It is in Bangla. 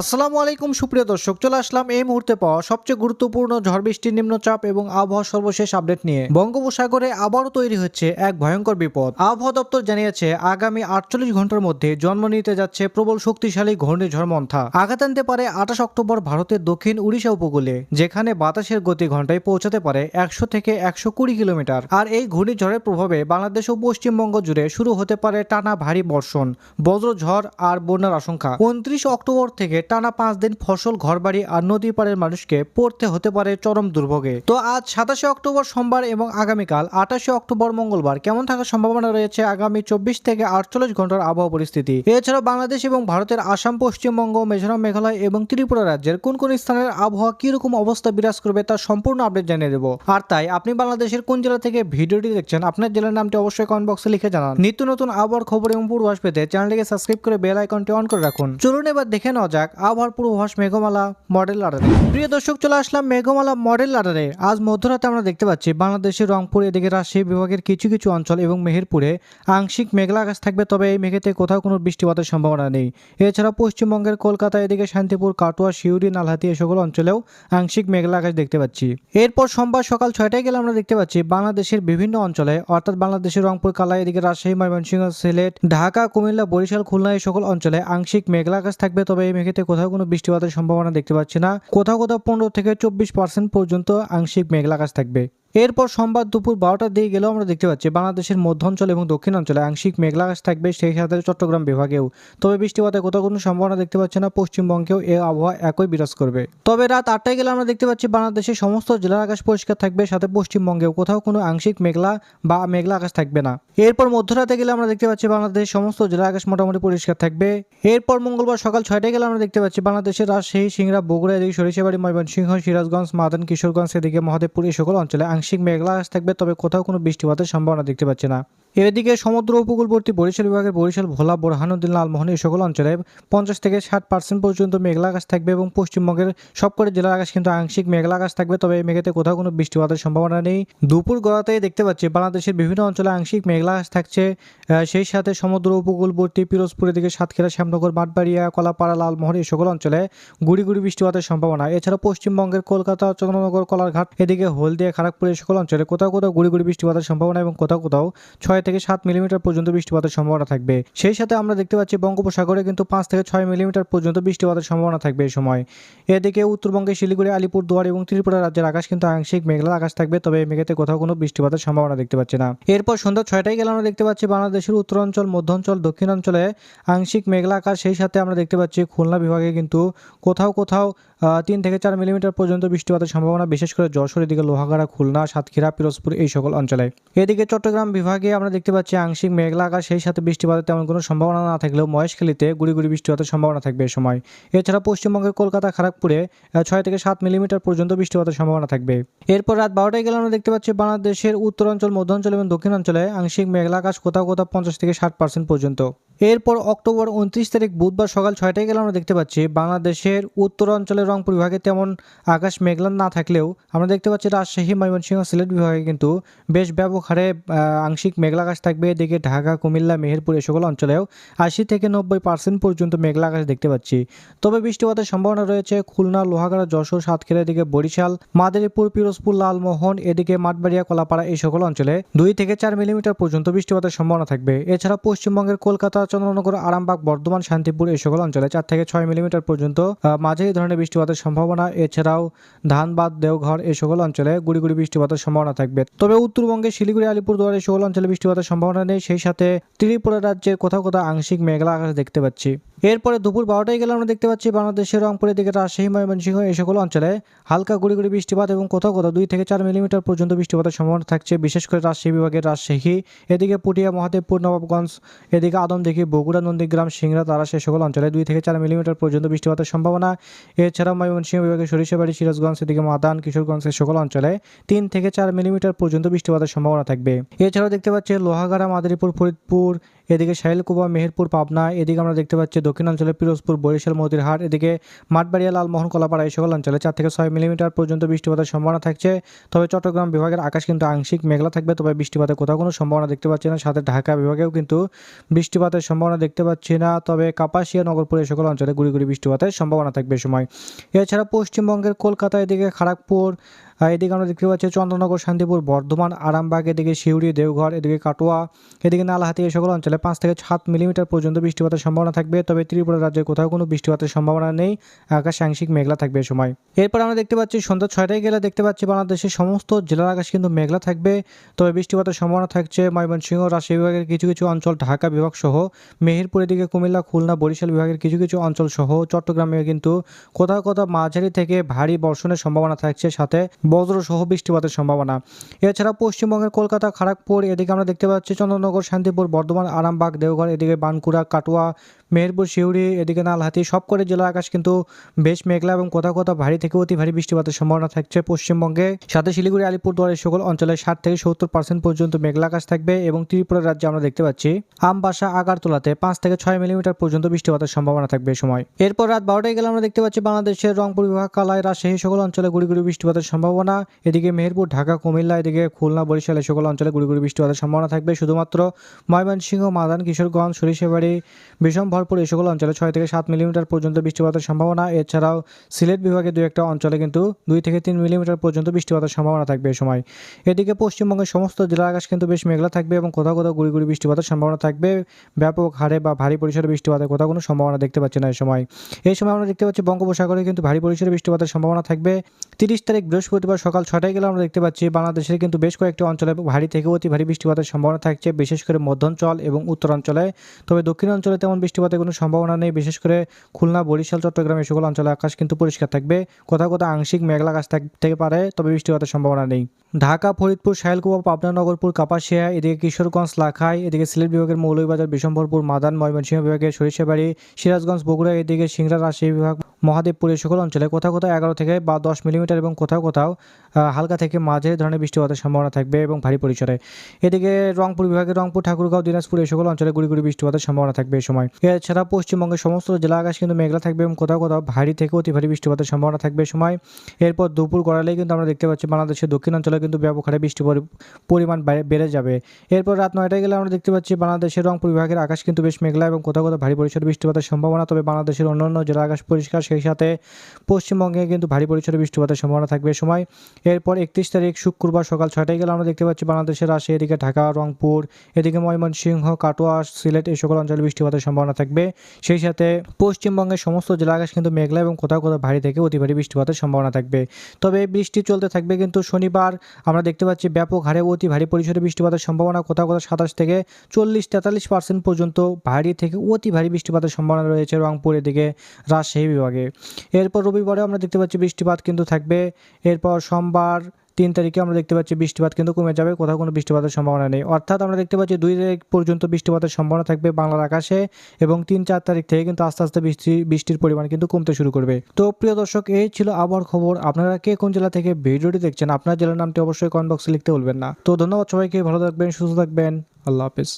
আসসালামু আলাইকুম, সুপ্রিয় দর্শক, চলে আসলাম এই মুহূর্তে পাওয়া সবচেয়ে গুরুত্বপূর্ণ ঝড় বৃষ্টির নিম্নচাপ এবং আবহাওয়া সর্বশেষ আপডেট নিয়ে। বঙ্গোপসাগরে আবারও তৈরি হচ্ছে এক ভয়ঙ্কর বিপদ। আবহাওয়া দপ্তর জানিয়েছে, আগামী আটচল্লিশ ঘণ্টার মধ্যে জন্ম নিতে যাচ্ছে প্রবল শক্তিশালী ঘূর্ণিঝড় মন্থা। আঘাত আনতে পারে আঠাশ অক্টোবর ভারতের দক্ষিণ উড়িষ্যা উপকূলে, যেখানে বাতাসের গতি ঘন্টায় পৌঁছাতে পারে একশো থেকে একশো কুড়ি কিলোমিটার। আর এই ঘূর্ণিঝড়ের প্রভাবে বাংলাদেশ ও পশ্চিমবঙ্গ জুড়ে শুরু হতে পারে টানা ভারী বর্ষণ, বজ্রঝড় আর বন্যার আশঙ্কা। উনত্রিশ অক্টোবর থেকে টানা পাঁচ দিন ফসল, ঘরবাড়ি আর নদী পাড়ের মানুষকে পড়তে হতে পারে চরম দুর্ভোগে। তো আজ সাতাশে অক্টোবর সোমবার এবং আগামীকাল আঠাশে অক্টোবর মঙ্গলবার কেমন থাকার সম্ভাবনা রয়েছে আগামী চব্বিশ থেকে আটচল্লিশ ঘণ্টার আবহাওয়া পরিস্থিতি? এছাড়াও বাংলাদেশ এবং ভারতের আসাম, পশ্চিমবঙ্গ, মিজোরাম, মেঘালয় এবং ত্রিপুরা রাজ্যের কোন কোন স্থানের আবহাওয়া কীরকম অবস্থা বিরাজ করবে তার সম্পূর্ণ আপডেট জানিয়ে দেবো। আর তাই আপনি বাংলাদেশের কোন জেলা থেকে ভিডিওটি দেখছেন, আপনার জেলার নামটি অবশ্যই কমেন্ট বক্সে লিখে জানান। নিত্য নতুন আবহাওয়ার খবর এবং পূর্বাস পেতে চ্যানেলটিকে সাবস্ক্রাইব করে বেল আইকনটি অন করে রাখুন। চলুন এবার দেখে নেওয়া যাক আবহাওয়ার পূর্বাভাস মেঘমালা মডেল আডারে প্রিয় দর্শক, চলে আসলাম মেঘমালা মডেল আডারে আজ মধ্যরাতে আমরা দেখতে পাচ্ছি, বাংলাদেশের রংপুর, এদিকে রাজশাহী বিভাগের কিছু কিছু অঞ্চল এবং মেহেরপুরে আংশিক মেঘলা আকাশ থাকবে, তবে এই মেঘেতে কোথাও কোনো বৃষ্টিপাতের সম্ভাবনা নেই। এছাড়া পশ্চিমবঙ্গের কলকাতা, এদিকে শান্তিপুর, কাটোয়া শিউরি নালহাতি এ সকল অঞ্চলেও আংশিক মেঘলা আকাশ দেখতে পাচ্ছি। এরপর সোমবার সকাল ছয়টায় গেলে আমরা দেখতে পাচ্ছি, বাংলাদেশের বিভিন্ন অঞ্চলে, অর্থাৎ বাংলাদেশের রংপুর কালা এদিকে রাজশাহী, ময়মনসিংহ, সিলেট, ঢাকা, কুমিল্লা, বরিশাল, খুলনা, এই সকল অঞ্চলে আংশিক মেঘলা আকাশ থাকবে, তবে এই মেঘেতে কোথাও কোনো বৃষ্টিপাতের সম্ভাবনা দেখতে পাচ্ছি না। কোথাও কোথাও পনেরো থেকে চব্বিশ পার্সেন্ট পর্যন্ত আংশিক মেঘলা আকাশ থাকবে। এরপর সোমবার দুপুর বারোটার দিকে গেলেও আমরা দেখতে পাচ্ছি বাংলাদেশের মধ্যাঞ্চল এবং দক্ষিণাঞ্চলে, আংশিক মেঘলা আকাশ থাকবে, সেই সাথে চট্টগ্রাম বিভাগেও। তবে বৃষ্টিপাতের কোথাও কোনো সম্ভাবনা দেখতে পাচ্ছি না, পশ্চিমবঙ্গেও এ আবহাওয়া একই বিরাজ করবে। তবে রাত আটটায় গেলে আমরা দেখতে পাচ্ছি বাংলাদেশের সমস্ত জেলার আকাশ পরিষ্কার থাকবে, সাথে পশ্চিমবঙ্গেও কোথাও কোনো আংশিক মেঘলা বা মেঘলা আকাশ থাকবে না। এরপর মধ্যরাতে গেলে আমরা দেখতে পাচ্ছি বাংলাদেশের সমস্ত জেলার আকাশ মোটামুটি পরিষ্কার থাকবে। এরপর মঙ্গলবার সকাল ছয়টায় গেলে আমরা দেখতে পাচ্ছি বাংলাদেশের রাজশাহী সিংড়া বগুড়া, এদিকে সরিষাবাড়ি, ময়মনসিংহ, সিরাজগঞ্জ মাদান কিশোরগঞ্জ, এদিকে মহাদেবপুর, এই সকল অঞ্চলে আংশিক মেঘলা আকাশ থাকবে তবে কোথাও কোনো বৃষ্টিপাতের সম্ভাবনা দেখতে পাচ্ছি না। এদিকে সমুদ্র উপকূলবর্তী বরিশাল বিভাগের বরিশাল, ভোলা বোরহানুদ্দিন লালমোহন এই সকল অঞ্চলে পঞ্চাশ থেকে ষাট পার্সেন্ট পর্যন্ত মেঘলা আকাশ থাকবে এবং পশ্চিমবঙ্গের সবকটি জেলার আকাশ কিন্তু আংশিক মেঘলা আকাশ থাকবে। তবে এই মেঘেতে কোথাও কোনো বৃষ্টিপাতের সম্ভাবনা নেই। দুপুর গড়াতেই দেখতে পাচ্ছি বাংলাদেশের বিভিন্ন অঞ্চলে আংশিক মেঘলা আকাশ থাকছে। সেই সাথে সমুদ্র উপকূলবর্তী পিরোজপুরের দিকে সাতক্ষীরা, শ্যামনগর মাঠবাড়িয়া কলাপাড়া, লালমোহন এই সকল অঞ্চলে গুড়ি গুড়ি বৃষ্টিপাতের সম্ভাবনা। এছাড়া পশ্চিমবঙ্গের কলকাতা, চন্দ্রনগর, কলারঘাট, এদিকে হলদিয়া খড়গপুর এই সকল অঞ্চলে কোথাও কোথাও গুড়ি গুড়ি বৃষ্টিপাতের সম্ভাবনা এবং কোথাও কোথাও ছয় থেকে সাত মিলিমিটার পর্যন্ত বৃষ্টিপাতের সম্ভাবনা থাকবে। সেই সাথে আমরা দেখতে পাচ্ছি বঙ্গোপসাগরে কিন্তু পাঁচ থেকে ছয় মিলিমিটার পর্যন্ত বৃষ্টিপাতের সম্ভাবনা থাকবে এই সময়। এদিকে উত্তরবঙ্গে শিলিগুড়ি আলিপুর দুয়ার এবং ত্রিপুরা রাজ্যের আকাশ কিন্তু আংশিক মেঘলা আকাশ থাকবে, তবে মেঘেতে কোথাও কোনো বৃষ্টিপাতের সম্ভাবনা দেখতে পাচ্ছি না। এরপর সন্ধ্যা ছয়টায় গেলে আমরা দেখতে পাচ্ছি বাংলাদেশের উত্তরাঞ্চল, মধ্যাঞ্চল, দক্ষিণাঞ্চলে আংশিক মেঘলা আকাশ। সেই সাথে আমরা দেখতে পাচ্ছি খুলনা বিভাগে কিন্তু কোথাও কোথাও তিন থেকে চার মিলিমিটার পর্যন্ত বৃষ্টিপাতের সম্ভাবনা, বিশেষ করে যশোর এদিকে লোহাগাড়া, খুলনা, সাতক্ষীরা, পিরোজপুর এই সকল অঞ্চলে। এদিকে চট্টগ্রাম বিভাগে আমরা দেখতে পাচ্ছি আংশিক মেঘলা আকাশ, সেই সাথে বৃষ্টিপাতের তেমন কোনো সম্ভাবনা না থাকলেও মহেশখালীতে গুড়ি গুড়ি বৃষ্টিপাতের সম্ভাবনা থাকবে এ সময়। এছাড়া পশ্চিমবঙ্গের কলকাতা খড়গপুরে ছয় থেকে সাত মিলিমিটার পর্যন্ত বৃষ্টিপাতের সম্ভাবনা থাকবে। এরপর রাত বারোটায় গেলে আমরা দেখতে পাচ্ছি বাংলাদেশের উত্তরাঞ্চল, মধ্যাঞ্চল এবং দক্ষিণাঞ্চলে আংশিক মেঘলা আকাশ কোথাও কোথাও পঞ্চাশ থেকে ষাট পার্সেন্ট পর্যন্ত। এরপর অক্টোবর উনত্রিশ তারিখ বুধবার সকাল ছয়টায় গেলে আমরা দেখতে পাচ্ছি, বাংলাদেশের উত্তরাঞ্চলের রংপুর বিভাগে তেমন আকাশ মেঘলা না থাকলেও আমরা দেখতে পাচ্ছি রাজশাহী, ময়মনসিংহ, সিলেট বিভাগে কিন্তু বেশ ব্যাপক হারে আংশিক মেঘলা আকাশ থাকবে। এদিকে ঢাকা, কুমিল্লা, মেহেরপুর এ সকল অঞ্চলেও আশি থেকে নব্বই পার্সেন্ট পর্যন্ত মেঘলা আকাশ দেখতে পাচ্ছি। তবে বৃষ্টিপাতের সম্ভাবনা রয়েছে খুলনা, লোহাগাড়া, যশোর, সাতক্ষীরা, এদিকে বরিশাল, মাদারীপুর, পিরোজপুর, লালমোহন, এদিকে মাঠবাড়িয়া, কলাপাড়া এই সকল অঞ্চলে দুই থেকে চার মিলিমিটার পর্যন্ত বৃষ্টিপাতের সম্ভাবনা থাকবে। এছাড়া পশ্চিমবঙ্গের কলকাতা চন্দ্রনগর আরামবাগ বর্ধমান শান্তিপুর এই সকল অঞ্চলে চার থেকে ছয় মিলিমিটার পর্যন্ত আহ, এই ধরনের বৃষ্টিপাতের সম্ভাবনা। এছাড়াও ধানবাদ দেওঘর এই সকল অঞ্চলে গুড়িগুড়ি গুড়ি বৃষ্টিপাতের সম্ভাবনা থাকবে। তবে উত্তরবঙ্গে শিলিগুড়ি আলিপুরদুয়ার এই সকল অঞ্চলে বৃষ্টিপাতের সম্ভাবনা নেই। সেই সাথে ত্রিপুরা রাজ্যের কোথাও কোথাও আংশিক মেঘলা আকাশ দেখতে পাচ্ছি। এরপরে দুপুর বারোটায় গেলে আমরা দেখতে পাচ্ছি বাংলাদেশের রংপুরের দিকে রাজশাহী, ময়মনসিংহ এই সকল অঞ্চলে হালকা গুড়ি গুড়ি বৃষ্টিপাত এবং কোথাও কোথাও দুই থেকে চার মিলিমিটার পর্যন্ত বৃষ্টিপাতের সম্ভাবনা থাকছে। বিশেষ করে রাজশাহী বিভাগের রাজশাহী, এদিকে পুটিয়া মহাদেবপুর, নবাবগঞ্জ, এদিকে আদমদিঘি, বগুড়া, নন্দীগ্রাম, সিংড়া, তারা এই সকল অঞ্চলে দুই থেকে চার মিলিমিটার পর্যন্ত বৃষ্টিপাতের সম্ভাবনা। এছাড়াও ময়মনসিংহ বিভাগের সরিষাবাড়ি, সিরাজগঞ্জ, এদিকে মাদান, কিশোরগঞ্জ এই সকল অঞ্চলে তিন থেকে চার মিলিমিটার পর্যন্ত বৃষ্টিপাতের সম্ভাবনা থাকবে। এছাড়াও দেখতে পাচ্ছি লোহাগাড়া, মাদারীপুর, ফরিদপুর এদিকে শাইলকুবা, মেহেরপুর, পাবনা, এদিকে আমরা দেখতে পাচ্ছি দক্ষিণাঞ্চলে পিরোজপুর, বরিশাল, মতিরহাট, এদিকে মাঠবাড়িয়া, লালমোহন, কলাপাড়া এই সকল অঞ্চলে চার থেকে ছয় মিলিমিটার পর্যন্ত বৃষ্টিপাতের সম্ভাবনা থাকছে। তবে চট্টগ্রাম বিভাগের আকাশ কিন্তু আংশিক মেঘলা থাকবে, তবে বৃষ্টিপাতের কোথাও কোনো সম্ভাবনা দেখতে পাচ্ছি না। সাথে ঢাকা বিভাগেও কিন্তু বৃষ্টিপাতের সম্ভাবনা দেখতে পাচ্ছি না, তবে কাপাসিয়া, নগরপুর এই সকল অঞ্চলে গুড়ি গুড়ি বৃষ্টিপাতের সম্ভাবনা থাকবে সময়। এছাড়া পশ্চিমবঙ্গের কলকাতা, এদিকে খড়গপুর এদিকে আমরা দেখতে পাচ্ছি চন্দ্রনগর, শান্তিপুর, বর্ধমান, আরামবাগ, এদিকে শিউড়ি দেওঘর, এদিকে কাটোয়া, এদিকে নালাহাতি এই সকল অঞ্চলে পাঁচ থেকে সাত মিলিমিটার পর্যন্ত বৃষ্টিপাতের সম্ভাবনা থাকবে। তবে ত্রিপুরা রাজ্যে কোথাও কোনো বৃষ্টিপাতের সম্ভাবনা নেই। আকাশ আংশিক মেঘলা থাকবে সময়। এরপর আমরা দেখতে পাচ্ছি সন্ধ্যা ছয়টায় গেলে দেখতে পাচ্ছি বাংলাদেশের সমস্ত জেলার আকাশ কিন্তু মেঘলা থাকবে। তবে বৃষ্টিপাতের সম্ভাবনা থাকছে ময়মনসিংহ, রাজশাহী বিভাগের কিছু কিছু অঞ্চল, ঢাকা বিভাগ সহ মেহেরপুর এদিকে, কুমিল্লা, খুলনা, বরিশাল বিভাগের কিছু কিছু অঞ্চল সহ চট্টগ্রামে কিন্তু কোথাও কোথাও মাঝারি থেকে ভারী বর্ষণের সম্ভাবনা থাকছে। সাথে বজ্র সহ বৃষ্টিপাতের সম্ভাবনা। এছাড়া পশ্চিমবঙ্গের কলকাতা, খড়গপুর, এদিকে আমরা দেখতে পাচ্ছি চন্দ্রনগর শান্তিপুর, বর্ধমান, আরামবাগ, দেওঘর, এদিকে বানকুড়া কাটোয়া, মেহেরপুর শিউড়ি এদিকে নালহাতি সব করে জেলার আকাশ কিন্তু বেশ মেঘলা এবং কোথাও কোথাও ভারী থেকে অতি ভারী বৃষ্টিপাতের সম্ভাবনা থাকছে পশ্চিমবঙ্গে। সাথে শিলিগুড়ি, আলিপুরদুয়ার এই সকল অঞ্চলে ষাট থেকে সত্তর পার্সেন্ট পর্যন্ত মেঘলা আকাশ থাকবে এবং ত্রিপুরা রাজ্যে আমরা দেখতে পাচ্ছি আমবাসা, আগারতলাতে পাঁচ থেকে ছয় মিলিমিটার পর্যন্ত বৃষ্টিপাতের সম্ভাবনা থাকবে সময়। এরপর রাত বারোটায় গেলে আমরা দেখতে পাচ্ছি বাংলাদেশের রংপুর, বিভাগ, কালাই, রাজশাহী সকল অঞ্চলে গুড়ি গুড়ি বৃষ্টিপাতের সম্ভাবনা এদিকে মেহেরপুর, ঢাকা, কুমিল্লা, এদিকে খুলনা, বরিশাল এই সকল অঞ্চলে গুড়ি গুড়ি বৃষ্টিপাতের সম্ভাবনা থাকবে। শুধুমাত্র ময়মনসিংহ, মাদান, কিশোরগঞ্জ, সরিষাবাড়ি বিষম ভরপুর এই সকল অঞ্চলে ছয় থেকে সাত মিলিমিটার পর্যন্ত বৃষ্টিপাতের সম্ভাবনা। এছাড়াও সিলেট বিভাগের দু একটা অঞ্চলে কিন্তু দুই থেকে তিন মিলিমিটার পর্যন্ত বৃষ্টিপাতের সম্ভাবনা থাকবে এই সময়। এদিকে পশ্চিমবঙ্গের সমস্ত জেলার আকাশ কিন্তু বেশ মেঘলা থাকবে এবং কোথাও কোথাও গুড়ি গুড়ি বৃষ্টিপাতের সম্ভাবনা থাকবে। ব্যাপক হারে বা ভারী পরিসরে বৃষ্টিপাতের কোথাও কোনো সম্ভাবনা দেখতে পাচ্ছি না এই সময়। এই সময় আমরা দেখতে পাচ্ছি বঙ্গোপসাগরে কিন্তু ভারী পরিসরে বৃষ্টিপাতের সম্ভাবনা থাকবে। তিরিশ তারিখ বৃহস্পতিবার সকাল ছটায় গেলে আমরা দেখতে পাচ্ছি, বাংলাদেশের কিন্তু বেশ কয়েকটি অঞ্চলে ভারী থেকে অতি ভারী বৃষ্টিপাতের সম্ভাবনা থাকছে, বিশেষ করে মধ্যাঞ্চল এবং উত্তরাঞ্চলে। তবে দক্ষিণ অঞ্চলে তেমন বৃষ্টিপাতের কোনো সম্ভাবনা নেই, বিশেষ করে খুলনা, বরিশাল, চট্টগ্রাম এই সকল অঞ্চলে আকাশ কিন্তু পরিষ্কার থাকবে। কোথাও কোথাও আংশিক মেঘলা আকাশ থাকতে পারে, তবে বৃষ্টিপাতের সম্ভাবনা নেই। ঢাকা, ফরিদপুর শাহেলকুবা পাবনা, নগরপুর, কাপাসিয়া, এদিকে কিশোরগঞ্জ, লাখাই, এদিকে সিলেট বিভাগের মৌলভীবাজার বিশম্বরপুর মাদান ময়মনসিংহ বিভাগের সরিষাবাড়ি, সিরাজগঞ্জ, বগুড়া, এদিকে সিংড়া, রাজশাহী বিভাগ মহাদেবপুর এই সকল অঞ্চলে কোথাও কোথাও এগারো থেকে বা দশ মিলিমিটার এবং কোথাও কোথাও হালকা থেকে মাঝারি ধরনের বৃষ্টিপাতের সম্ভাবনা থাকবে এবং ভারী পরিসরে। এদিকে রংপুর বিভাগের রংপুর, ঠাকুরগাঁও, দিনাজপুর এই সকল অঞ্চলে গুড়ি গুড়ি বৃষ্টিপাতের সম্ভাবনা থাকবে এই সময়। এছাড়া পশ্চিমবঙ্গের সমস্ত জেলা আকাশ কিন্তু মেঘলা থাকবে এবং কোথাও কোথাও ভারী থেকে অতি ভারী বৃষ্টিপাতের সম্ভাবনা থাকবে এই সময়। এরপর দুপুর গড়ালেই কিন্তু আমরা দেখতে পাচ্ছি বাংলাদেশের দক্ষিণাঞ্চলে কিন্তু ব্যাপক হারে বৃষ্টি পরিমাণ বেড়ে যাবে। এরপর রাত নয়টায় গেলে আমরা দেখতে পাচ্ছি বাংলাদেশের রংপুর বিভাগের আকাশ কিন্তু বেশ মেঘলা এবং কোথাও কোথাও ভারী পরিসরে বৃষ্টিপাতের সম্ভাবনা। তবে বাংলাদেশের অন্যান্য জেলা আকাশ পরিষ্কার সেই সাথে পশ্চিমবঙ্গে কিন্তু ভারী পরিসরে বৃষ্টিপাতের সম্ভাবনা থাকবে। সময় এরপর একত্রিশ তারিখ শুক্রবার সকাল ছয়টায় গেলে আমরা দেখতে পাচ্ছি বাংলাদেশের রাশি এদিকে ঢাকা, রংপুর, এদিকে ময়মনসিংহ, কাটোয়া, সিলেট এই সকল অঞ্চলে বৃষ্টিপাতের সম্ভাবনা থাকবে। সেই সাথে পশ্চিমবঙ্গের সমস্ত জেলা আকাশ কিন্তু মেঘলা এবং কোথাও কোথাও ভারী থেকে অতি ভারী বৃষ্টিপাতের সম্ভাবনা থাকবে। তবে বৃষ্টি চলতে থাকবে কিন্তু শনিবার আমরা দেখতে পাচ্ছি ব্যাপক হারে অতি ভারী পরিসরে বৃষ্টিপাতের সম্ভাবনা কোথাও কোথাও সাতাশ থেকে চল্লিশ তেতাল্লিশ পার্সেন্ট পর্যন্ত ভারী থেকে অতি ভারী বৃষ্টিপাতের সম্ভাবনা রয়েছে রংপুর, এদিকে রাজশাহী বিভাগে। এরপর রবিবারেও আমরা দেখতে পাচ্ছি বৃষ্টিপাত কিন্তু থাকবে। এরপর সোমবার তিন তারিখে আমরা দেখতে পাচ্ছি বৃষ্টিপাত কিন্তু কমে যাবে, কোথাও কোনো বৃষ্টিপাতের সম্ভাবনা নেই। অর্থাৎ আমরা দেখতে পাচ্ছি দুই তারিখ পর্যন্ত বৃষ্টিপাতের সম্ভাবনা থাকবে বাংলার আকাশে এবং তিন চার তারিখ থেকে কিন্তু আস্তে আস্তে বৃষ্টি, বৃষ্টির পরিমাণ কিন্তু কমতে শুরু করবে। তো প্রিয় দর্শক, এই ছিল আবহাওয়ার খবর। আপনারা কে কোন জেলা থেকে ভিডিওটি দেখছেন, আপনার জেলার নামটি অবশ্যই কমেন্ট বক্সে লিখতে বলবেন না। তো ধন্যবাদ সবাইকে, ভালো থাকবেন, সুস্থ থাকবেন। আল্লাহ হাফিজ।